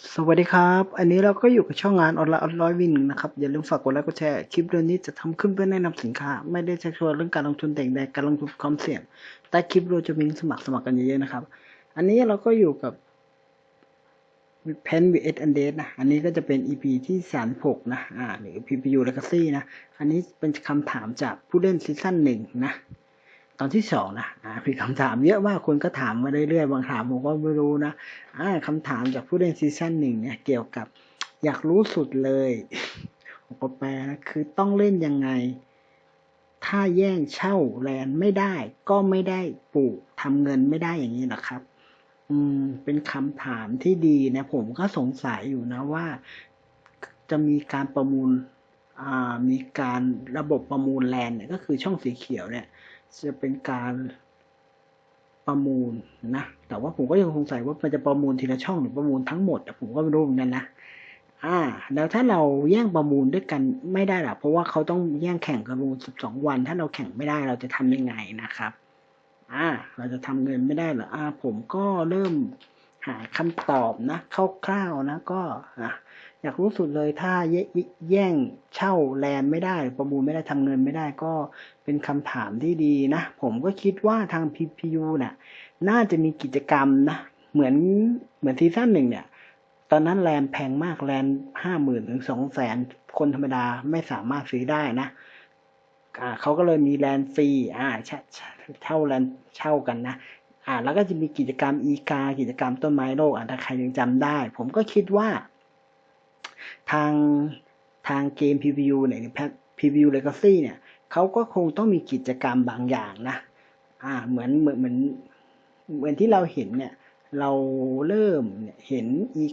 สวัสดีครับ อันนี้เราก็อยู่กับช่องงานออนไลน์ออนไลน์วินนะครับ อย่าลืมฝากกดไลค์กดแชร์ คลิปเรื่องนี้จะทำขึ้นเพื่อแนะนำสินค้า ไม่ได้ชักชวนเรื่องการลงทุนแต่งใดการลงทุนความเสี่ยงใต้คลิปเราจะมีสมัครสมัครกันเยอะๆนะครับ อันนี้เราก็อยู่กับ Pen vs and Date นะ อันนี้ก็จะเป็น EP ที่36นะ อ่า หรือ PPU Legacy นะ อันนี้เป็นคำถามจากผู้เล่นซีซั่นหนึ่งนะ ตอนที่สองนะมีคำถามเยอะมากคนก็ถามมาเรื่อยๆบางถามผมก็ไม่รู้นะอ่าคำถามจากผู้เล่นซีซั่นหนึ่งเนี่ยเกี่ยวกับอยากรู้สุดเลยผมก็แปลนะคือต้องเล่นยังไง ถ้าแย่งเช่าแลนด์ไม่ได้ ก็ไม่ได้ปลูกทำเงินไม่ได้อย่างนี้นะครับ อืม เป็นคำถามที่ดีนะผมก็สงสัยอยู่นะว่า จะมีการประมูลอ่ามีการระบบประมูลแลนด์เนี่ยก็คือช่องสีเขียวเนี่ย จะเป็นการประมูลนะ แต่ว่าผมก็ยังสงสัยว่ามันจะประมูลทีละช่องหรือประมูลทั้งหมดผมก็ไม่รู้เหมือนกันนะ อ่า แล้วถ้าเราแย่งประมูลด้วยกันไม่ได้หรอเพราะว่าเขาต้องแย่งแข่งประมูล12 วัน ถ้าเราแข่งไม่ได้เราจะทำยังไงนะครับ อ่า เราจะทำเงินไม่ได้หรออ่า ผมก็เริ่ม หาคำตอบนะคร่าวๆนะก็อะอยากรู้สุดเลยถ้าแยแย่งเช่าแลนด์ไม่ได้ประมูลไม่ได้ทำเงินไม่ได้ก็เป็นคำถามที่ดีนะ ผมก็คิดว่าทาง PPU น่ะน่าจะมีกิจกรรมนะ เหมือนเหมือนซีซั่นหนึ่งเนี่ย ตอนนั้นแลนด์แพงมากแลนด์ห้าหมื่นถึงสองแสนคนธรรมดาไม่สามารถซื้อได้นะเขาก็เลยมีแลนด์ฟรีอ่าเช่าเช่าแลนด์เช่ากันนะ อ่าแล้วก็จะมีกิจกรรมอีกา กิจกรรมต้นไม้โลกอะถ้าใครยังจำได้ ผมก็คิดว่า ทางทางเกม PVU เนี่ยแพท PVU Legacy เนี่ยเขาก็คงต้องมีกิจกรรมบางอย่างนะอ่าเหมือนเหมือนเหมือนเหมือนที่เราเห็นเนี่ย เราเริ่มเนี่ยเห็นอีก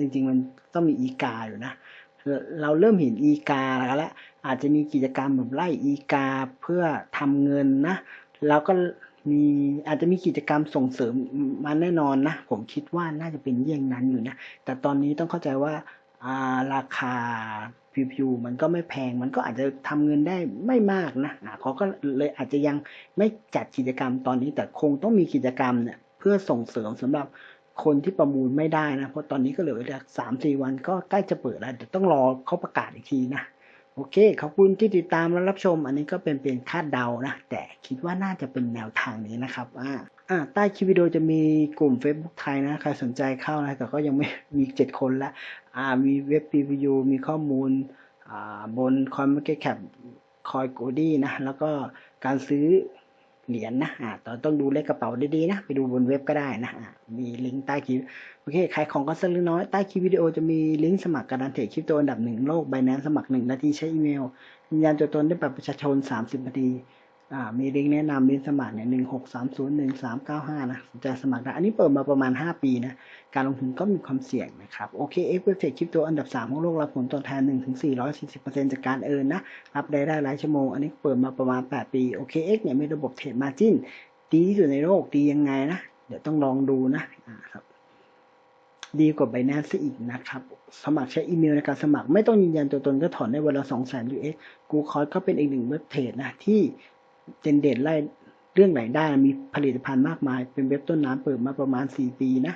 จริงๆมันต้องมีอีกาอยู่นะเราเริ่มเห็นอีกาแล้วอาจจะมีกิจกรรมแบบไล่อีกาเพื่อทำเงินนะแล้วก็ มีอาจจะมีกิจกรรมส่งเสริมมาแน่นอนนะ ผมคิดว่าน่าจะเป็นเยี่ยงนั้นอยู่นะ แต่ตอนนี้ต้องเข้าใจว่าาราคา PPU มันก็ไม่แพง มันก็อาจจะทำเงินได้ไม่มากนะเขาก็เลยอาจจะยังไม่จัดกิจกรรมตอนนี้แต่คงต้องมีกิจกรรมเนี่ยเพื่อส่งเสริมสำหรับคนที่ประมูลไม่ได้นะ เพราะตอนนี้ก็เหลืออีกสามสี่วันก็ใกล้จะเปิดแล้วเดี๋ยวต้องรอเขาประกาศอีกทีนะ โอเค ขอบคุณที่ติดตามและรับชม อันนี้ก็เป็นเพียงคาดเดานะ แต่คิดว่าน่าจะเป็นแนวทางนี้นะครับอ่าอ่าใต้คลิปวิดีโอจะมีกลุ่ม Facebook ไทยนะ ใครสนใจเข้านะ แต่ก็ยังไม่มีเจ็ดคนละอ่ามีเว็บ PVU มีข้อมูลอ่าบนคอยมาร์เก็ตแคปคอยโกดี้นะ แล้วก็การซื้อ เหรียญนะอ่าตอนต้องดูเลขกระเป๋าดีๆนะ ไปดูบนเว็บก็ได้นะอ่ามีลิงก์ใต้คลิปโอเคขายของก็สักเล็กน้อยใต้คลิปวิดีโอจะมีลิงก์สมัครการันเทรดคริปโตอันดับหนึ่งโลกไบแนนสมัครหนึ่งนาทีใช้อีเมลยืนยันตัวตนด้วยบัตรประชาชน 30 นาที มีลิงก์แนะนำลิงก์สมัครเนี่ยหนึ่งหกสามศูนย์หนึ่งสามเก้าห้านะสนใจสมัครได้อันนี้เปิดมาประมาณ 5 ปีนะ การลงทุนก็มีความเสี่ยงนะครับ โอเคเอ็กซ์เทรดคริปโตอันดับ 3 ของโลกรับผลตอบแทน1ถึง440%จากการเอิร์นนะ รับได้ได้หลายชั่วโมง อันนี้เปิดมาประมาณ 8 ปีโอเค X เนี่ยมีระบบเทรดมาจิ้นดีที่สุดในโลกดียังไงนะ เดี๋ยวต้องลองดูนะอ่าครับดีกว่า Binance อีกนะครับ สมัครใช้อีเมลในการสมัครไม่ต้องยืนยันตัวตนก็ถอนได้วันละ2 0 0 0 0 US กูคอยก็เป็นอีกหนึ่งเว็บเทรดนะที่ เจนเด่นไล่เรื่องไหนได้มีผลิตภัณฑ์มากมาย เป็นเว็บต้นน้ำเปิดมาประมาณ 4 ปีนะ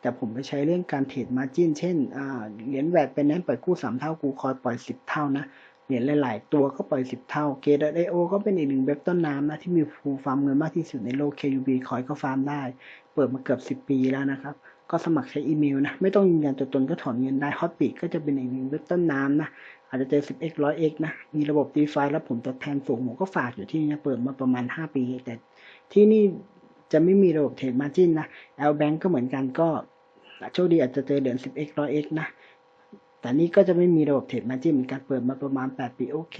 แต่ผมไปใช้เรื่องการเทรดมาจิ้น เช่นเหรียญแวดเป็นนั้นปล่อยกู้ 3 เท่ากูคอยปล่อย 10 เท่านะ เหรียญหลาย ๆ ตัวก็ปล่อย 10 เท่า g a t i o ก็เป็นอีกหนึ่งเว็บต้นน้ำนะ ที่มีฟูฟาร์มเงินมากที่สุดในโลก KUB คอยก็ฟาร์มได้ เปิดมาเกือบ 10 ปีแล้วนะครับ ก็สมัครใช้อีเมลนะ ไม่ต้องยืนยันตัวตนก็ถอนเงินได้ Hotbit ก็จะเป็นอีกหนึ่งเว็บต้นน้ำนะ อาจจะเจอ 10x 100x นะ มีระบบ DeFi แล้วผมตอบแทนสูงผมก็ฝากอยู่ที่นี่เปิดมาประมาณ 5 ปี แต่ที่นี่จะไม่มีระบบเทรดมาจินนะ L Bank ก็เหมือนกันก็โชคดีอาจจะเจอเหรียญ 10x 100x นะ แต่นี่ก็จะไม่มีระบบเทรดมาจินเหมือนกันเปิดมาประมาณ 8 ปีโอเค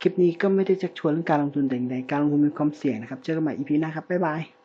คลิปนี้ก็ไม่ได้จะชวนเรื่องการลงทุนแต่อย่างใดการลงทุนมีความเสี่ยงนะครับ เจอกันใหม่ EP หน้าครับ บ๊ายบาย